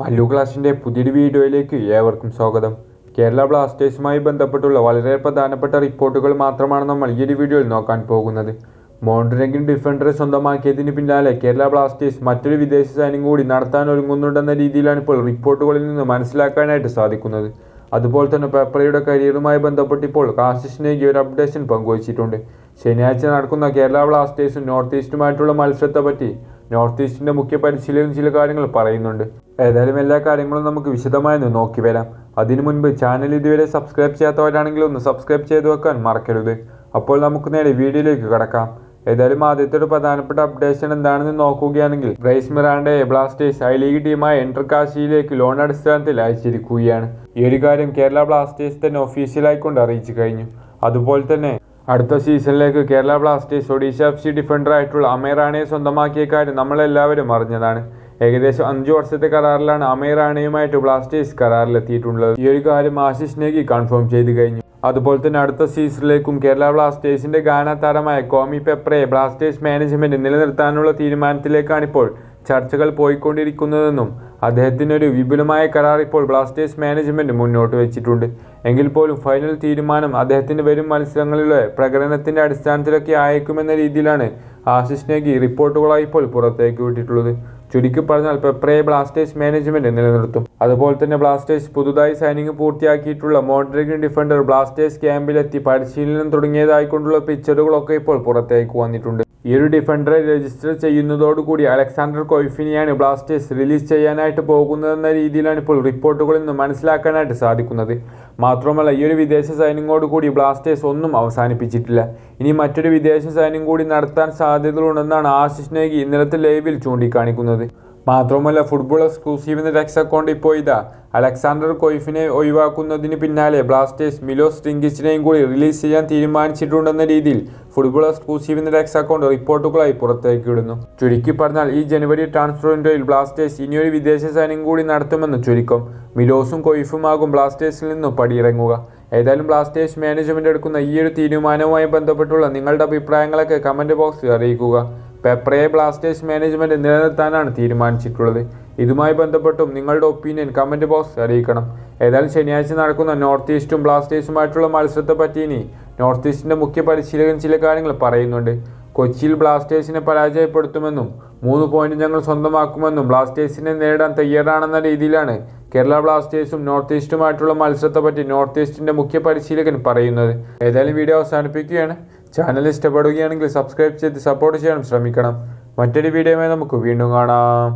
മല്ലു ക്ലാസിന്റെ പുതിയൊരു വീഡിയോയിലേക്ക് ഏവർക്കും സ്വാഗതം. കേരള ബ്ലാസ്റ്റേഴ്സുമായി ബന്ധപ്പെട്ടുള്ള വളരെ പ്രധാനപ്പെട്ട റിപ്പോർട്ടുകൾ മാത്രമാണ് നമ്മൾ ഈ ഒരു വീഡിയോയിൽ നോക്കാൻ പോകുന്നത്. മോണ്ടറിംഗിൻ ഡിഫൻഡറെ സ്വന്തമാക്കിയതിന് പിന്നാലെ കേരള ബ്ലാസ്റ്റേഴ്സ് മറ്റൊരു വിദേശ സൈനിങ് കൂടി നടത്താൻ ഒരുങ്ങുന്നുണ്ടെന്ന രീതിയിലാണ് ഇപ്പോൾ റിപ്പോർട്ടുകളിൽ നിന്ന് മനസ്സിലാക്കാനായിട്ട് സാധിക്കുന്നത്. അതുപോലെ തന്നെ പെപ്പറയുടെ കരിയറുമായി ബന്ധപ്പെട്ട് ഇപ്പോൾ നേഗി ഒരു അപ്ഡേഷൻ പങ്കുവച്ചിട്ടുണ്ട്. ശനിയാഴ്ച നടക്കുന്ന കേരള ബ്ലാസ്റ്റേഴ്സും നോർത്ത് ഈസ്റ്റുമായിട്ടുള്ള മത്സരത്തെ പറ്റി നോർത്ത് ഈസ്റ്റിന്റെ മുഖ്യ പരിശീലകൻ ചില കാര്യങ്ങൾ പറയുന്നുണ്ട്. ഏതായാലും എല്ലാ കാര്യങ്ങളും നമുക്ക് വിശദമായി നോക്കി വരാം. അതിനു മുൻപ് ചാനൽ ഇതുവരെ സബ്സ്ക്രൈബ് ചെയ്യാത്തവരാണെങ്കിൽ ഒന്ന് സബ്സ്ക്രൈബ് ചെയ്ത് വെക്കാൻ മറക്കരുത്. അപ്പോൾ നമുക്ക് നേരെ വീഡിയോയിലേക്ക് കടക്കാം. ഏതായാലും ആദ്യത്തെ ഒരു പ്രധാനപ്പെട്ട അപ്ഡേഷൻ എന്താണെന്ന് നോക്കുകയാണെങ്കിൽ Bryce Miranda Blasters I League ടീമായ എൻട്രകാശിയിലേക്ക് ലോൺ അടിസ്ഥാനത്തിൽ അയച്ചിരിക്കുകയാണ്. ഈ ഒരു കാര്യം കേരള ബ്ലാസ്റ്റേഴ്സ് തന്നെ ഒഫീഷ്യലായിക്കൊണ്ട് അറിയിച്ചു കഴിഞ്ഞു. അതുപോലെ തന്നെ അടുത്ത സീസണിലേക്ക് Kerala Blasters Odisha F C defender ആയിട്ടുള്ള അമേ റാണയെ സ്വന്തമാക്കിയ കാര്യം നമ്മളെല്ലാവരും അറിഞ്ഞതാണ്. ഏകദേശം അഞ്ചു വർഷത്തെ കരാറിലാണ് അമേ റാണയുമായിട്ട് ബ്ലാസ്റ്റേഴ്സ് കരാറിലെത്തിയിട്ടുള്ളത്. ഈ ഒരു കാര്യം ആശിഷ് നേഗി കൺഫേം ചെയ്ത് കഴിഞ്ഞു. അതുപോലെ തന്നെ അടുത്ത സീസണിലേക്കും കേരള ബ്ലാസ്റ്റേഴ്സിന്റെ ഗാന താരമായ കോമി പെപ്രയെ ബ്ലാസ്റ്റേഴ്സ് മാനേജ്മെന്റ് നിലനിർത്താനുള്ള തീരുമാനത്തിലേക്കാണ് ഇപ്പോൾ ചർച്ചകൾ പോയിക്കൊണ്ടിരിക്കുന്നതെന്നും അദ്ദേഹത്തിന് ഒരു വിപുലമായ കരാർ ഇപ്പോൾ ബ്ലാസ്റ്റേഴ്സ് മാനേജ്മെന്റ് മുന്നോട്ട് വെച്ചിട്ടുണ്ട്. എങ്കിൽ പോലും ഫൈനൽ തീരുമാനം അദ്ദേഹത്തിന്റെ വരും മത്സരങ്ങളിലെ പ്രകടനത്തിന്റെ അടിസ്ഥാനത്തിലൊക്കെ ആയേക്കുമെന്ന രീതിയിലാണ് ആശിഷ് നേഗി റിപ്പോർട്ടുകളായി ഇപ്പോൾ പുറത്തേക്ക് വിട്ടിട്ടുള്ളത്. ചുരുക്കി പറഞ്ഞാൽ പെപ്രയെ ബ്ലാസ്റ്റേഴ്സ് മാനേജ്മെന്റ് നിലനിർത്തും. അതുപോലെ തന്നെ ബ്ലാസ്റ്റേഴ്സ് പുതുതായി സൈനിങ് പൂർത്തിയാക്കിയിട്ടുള്ള മോഡറിംഗ് ഡിഫൻഡർ ബ്ലാസ്റ്റേഴ്സ് ക്യാമ്പിലെത്തി പരിശീലനം തുടങ്ങിയതായിക്കൊണ്ടുള്ള പിക്ചറുകളൊക്കെ ഇപ്പോൾ പുറത്തേക്ക് വന്നിട്ടുണ്ട്. ഈ ഒരു ഡിഫൻഡറെ രജിസ്റ്റർ ചെയ്യുന്നതോടുകൂടി അലക്സാണ്ടർ കൊയ്ഫിനെയാണ് ബ്ലാസ്റ്റേഴ്സ് റിലീസ് ചെയ്യാനായിട്ട് പോകുന്നതെന്ന രീതിയിലാണ് ഇപ്പോൾ റിപ്പോർട്ടുകളിൽ നിന്ന് മനസ്സിലാക്കാനായിട്ട് സാധിക്കുന്നത്. മാത്രമല്ല ഈ ഒരു വിദേശ സൈന്യങ്ങളോട് കൂടി ബ്ലാസ്റ്റേഴ്സ് ഒന്നും അവസാനിപ്പിച്ചിട്ടില്ല. ഇനി മറ്റൊരു വിദേശ സൈന്യം കൂടി നടത്താൻ സാധ്യതകളുണ്ടെന്നാണ് ആശിഷ് നേഗി ഇന്നലത്തെ ലൈവിൽ ചൂണ്ടിക്കാണിക്കുന്നത്. മാത്രമല്ല ഫുട്ബോൾ എക്സ്ക്ലൂസീവിന് ടെക്സ് അക്കൗണ്ട് അലക്സാണ്ടർ കൊയ്ഫിനെ ഒഴിവാക്കുന്നതിന് പിന്നാലെ ബ്ലാസ്റ്റേഴ്സ് മിലോസ് ടിങ്കിച്ചിനെയും കൂടി റിലീസ് ചെയ്യാൻ തീരുമാനിച്ചിട്ടുണ്ടെന്ന രീതിയിൽ ഫുട്ബോൾ എക്സ്ക്ലൂസീവിന് ടെക്സ് അക്കൗണ്ട് റിപ്പോർട്ടുകളായി പുറത്തേക്ക് വിടുന്നു ചുരുക്കി പറഞ്ഞാൽ ഈ ജനുവരി ട്രാൻസ്ഫർ വിൻഡോയിൽ ബ്ലാസ്റ്റേഴ്സ് ഇനിയൊരു വിദേശ സൈനിങ് കൂടി നടത്തുമെന്ന് ചുരുക്കം. മിലോസും കൊയ്ഫുമാകും ബ്ലാസ്റ്റേഴ്സിൽ നിന്നും പടിയിറങ്ങുക. ഏതായാലും ബ്ലാസ്റ്റേഴ്സ് മാനേജ്മെന്റ് എടുക്കുന്ന ഈ ഒരു തീരുമാനവുമായി ബന്ധപ്പെട്ടുള്ള നിങ്ങളുടെ അഭിപ്രായങ്ങളൊക്കെ കമന്റ് ബോക്സിൽ അറിയിക്കുക. പെപ്രയെ ബ്ലാസ്റ്റേഴ്സ് മാനേജ്മെന്റ് നിലനിർത്താനാണ് തീരുമാനിച്ചിട്ടുള്ളത്. ഇതുമായി ബന്ധപ്പെട്ടും നിങ്ങളുടെ ഒപ്പീനിയൻ കമന്റ് ബോക്സ് അറിയിക്കണം. ഏതായാലും ശനിയാഴ്ച നടക്കുന്ന നോർത്ത് ഈസ്റ്റും ബ്ലാസ്റ്റേഴ്സുമായിട്ടുള്ള മത്സരത്തെ പറ്റി ഇനി നോർത്ത് ഈസ്റ്റിന്റെ മുഖ്യ പരിശീലകൻ ചില കാര്യങ്ങൾ പറയുന്നുണ്ട്. കൊച്ചിയിൽ ബ്ലാസ്റ്റേഴ്സിനെ പരാജയപ്പെടുത്തുമെന്നും മൂന്ന് പോയിന്റ് ഞങ്ങൾ സ്വന്തമാക്കുമെന്നും ബ്ലാസ്റ്റേഴ്സിനെ നേരിടാൻ തയ്യാറാണെന്ന രീതിയിലാണ് കേരള ബ്ലാസ്റ്റേഴ്സും നോർത്ത് ഈസ്റ്റുമായിട്ടുള്ള മത്സരത്തെ പറ്റി നോർത്ത് ഈസ്റ്റിന്റെ മുഖ്യ പരിശീലകൻ പറയുന്നത്. ഏതായാലും വീഡിയോ അവസാനിപ്പിക്കുകയാണ്. ചാനൽ ഇഷ്ടപ്പെടുകയാണെങ്കിൽ സബ്സ്ക്രൈബ് ചെയ്ത് സപ്പോർട്ട് ചെയ്യാനും ശ്രമിക്കണം. മറ്റൊരു വീഡിയോയുമായി നമുക്ക് വീണ്ടും കാണാം.